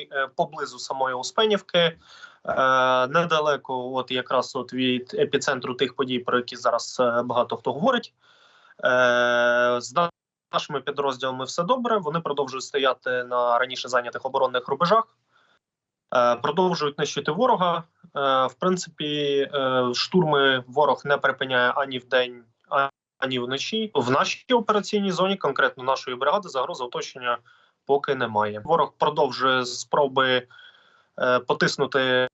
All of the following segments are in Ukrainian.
е, поблизу самої Успенівки, е, недалеко, от якраз от від епіцентру тих подій, про які зараз е, багато хто говорить. З нашими підрозділами все добре. Вони продовжують стояти на раніше зайнятих оборонних рубежах, продовжують нищити ворога. В принципі, штурми ворог не припиняє ані вдень, ані вночі. В нашій операційній зоні, конкретно нашої бригади, загрози оточення поки немає. Ворог продовжує спроби е, потиснути е,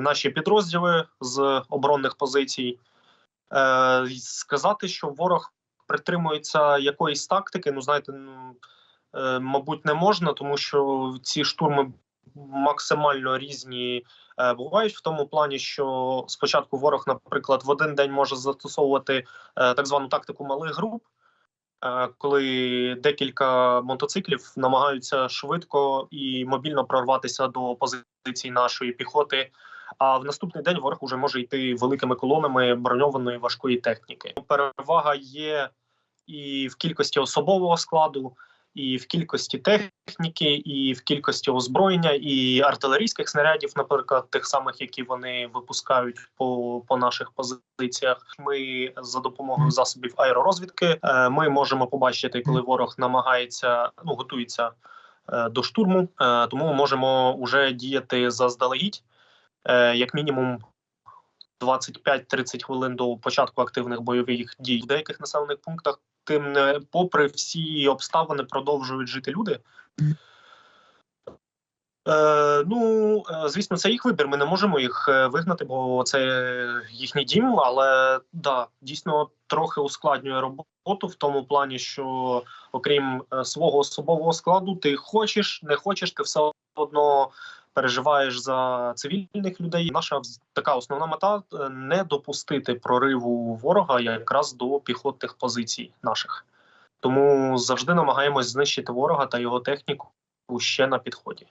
наші підрозділи з оборонних позицій. Е, сказати, що ворог притримується якоїсь тактики, ну знаєте, ну, мабуть, не можна, тому що ці штурми максимально різні бувають в тому плані, що спочатку ворог, наприклад, в один день може застосовувати так звану тактику малих груп. Е, Коли декілька мотоциклів намагаються швидко і мобільно прорватися до позицій нашої піхоти, а в наступний день ворог уже може йти великими колонами броньованої важкої техніки. Перевага є і в кількості особового складу, і в кількості техніки, і в кількості озброєння, і артилерійських снарядів, наприклад, тих самих, які вони випускають по, по наших позиціях. Ми за допомогою засобів аеророзвідки е, ми можемо побачити, коли ворог намагається ну готується е, до штурму, е, тому можемо вже діяти заздалегідь, як мінімум. 25-30 хвилин до початку активних бойових дій в деяких населених пунктах. Тим не попри всі обставини продовжують жити люди. Е, ну, е, звісно, це їх вибір. Ми не можемо їх е, вигнати, бо це їхній дім. Але да, дійсно трохи ускладнює роботу в тому плані, що окрім е, свого особового складу, ти хочеш, не хочеш, ти все одно переживаєш за цивільних людей. Наша така основна мета е, не допустити прориву ворога якраз до піхотних позицій наших. Тому завжди намагаємось знищити ворога та його техніку ще на підході.